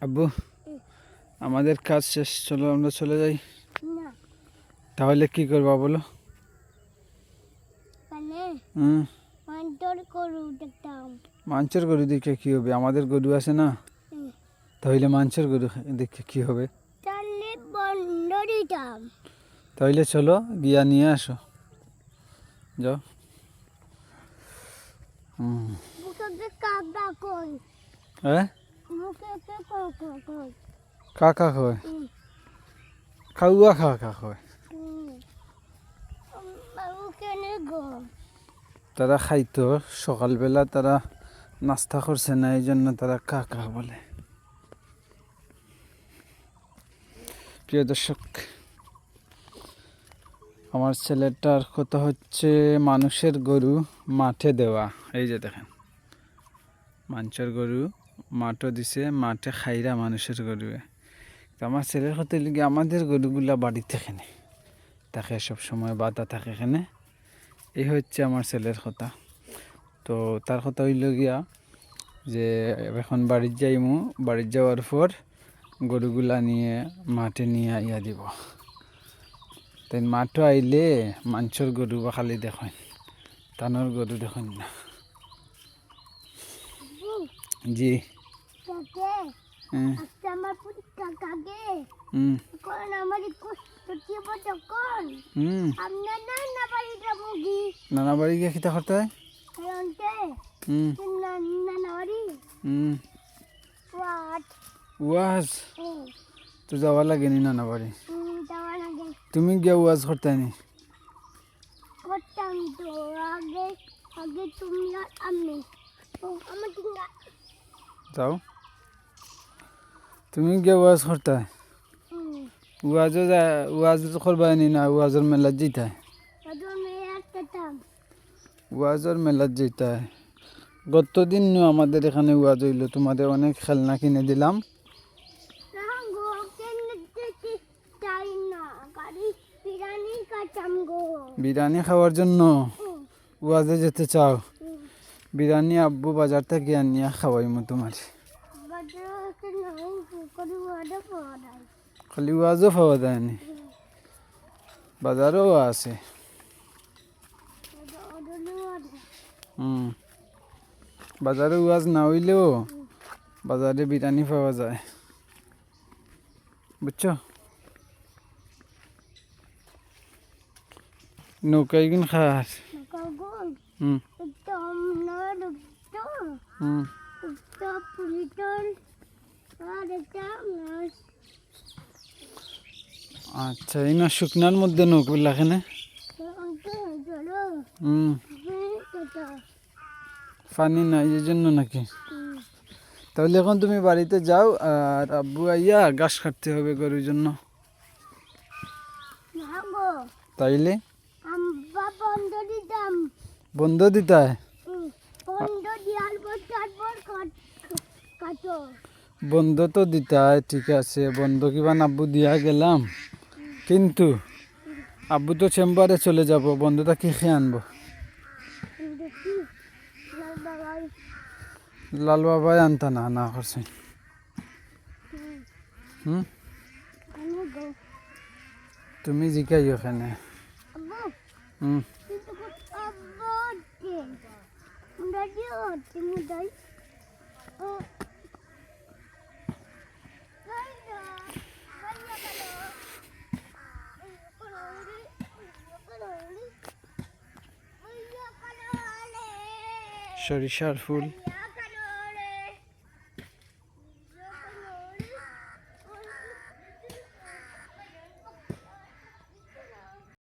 আব্বু আমাদের কাজ শেষ চলো আমরা চলে যাই। না। তাহলে কি করবা বলো? মানে মান্টর করু গরু দেখে কি হবে? আমাদের গরু আছে না। তাহলে মাংসের গরু দেখে কি হবে? তাহলে চলো গিয়া নিয়ে আসো। যাও। হুম। হ্যাঁ? কাকা কাকা কয় খা খা কয় তারা খাইতো, সকালবেলা তারা নাস্তা করছে না এই জন্য তারা কাকা বলে। প্রিয় দর্শক, আমার ছেলেটার কথা হচ্ছে মানুষের গরু মাঠে দেওয়া। এই যে দেখেন মানুষের গরু মাঠও দিছে মাঠে খাইরা মানুষের গরু তো আমার ছেলের কথা লিগে আমাদের গরুগুলা বাড়িতে থাকে সব সময় বাধা থাকে এখানে এই হচ্ছে আমার ছেলের কথা। তো তার কথা হইল গিয়া যে এখন বাড়ির যাইমু। বাড়ির যাওয়ার পর গরুগুলা নিয়ে মাঠে নিয়ে আইয়া দিব। তাই মাঠও আইলে মাংসর গরু বা খালি দেখেন। তানোর গরু দেখেন না। জি। নানা বাড়ি গিয়ে খিতা করতে? হয় ওয়াজ। তো যাওয়া লাগেনি নানা বাড়ি? লাগে। তুমি গিয়ে ওয়াজ করতে নি? করতাম তো। আগে আগে তুমি আর আমি। আমার যাও। তুমি গিয়ে ওয়াজ করতে। ওয়াজও ওয়াজ করবা নি না ওয়াজের আমি একটাম ওয়াজের গত দিন আমাদের এখানে ওয়াজ হইল তোমাদের অনেক খেলনা কিনে দিলাম। গো গো বিরিয়ানি খাওয়ার জন্য ওয়াজে যেতে চাও। বিরিয়ানি আব্বু বাজার থেকে আনিয়া খাওয়াইমু তোমার বাজারে নাই করে ওয়াদা পড়াই খালি ওয়াজও পাওয়া যায়নি বাজারও আছে ওদলে ওয়াদা হুম বাজারে ওয়াজ না হইলেও বাজারে বিরিয়ানি পাওয়া যায় বুঝছ নৌকায় কিন খাস কাগজ হুম একটা না একটা হুম আচ্ছা এই না শুকনার মধ্যে নৌকা লাখেনে হুম। পানি নাই এই জন্য নাকি? তাহলে এখন তুমি বাড়িতে যাও, আর আব্বু আইয়া ঘাস কাটতে হবে গরুর জন্য। তাইলে? বন্ধ দিতে হয় বন্ধ তো দিতে হয় ঠিক আছে, বন্ধ কিবা আব্বু দিয়া গেলাম। কিন্তু আব্বু তো চেম্বারে চলে যাব, বন্ধটা কি খেয়ে আনব? লাল বাবাই আনতা না না করছে। হুম? তুমি জিকাই ওখানে। হুম। কিন্তু সরিষার ফুল।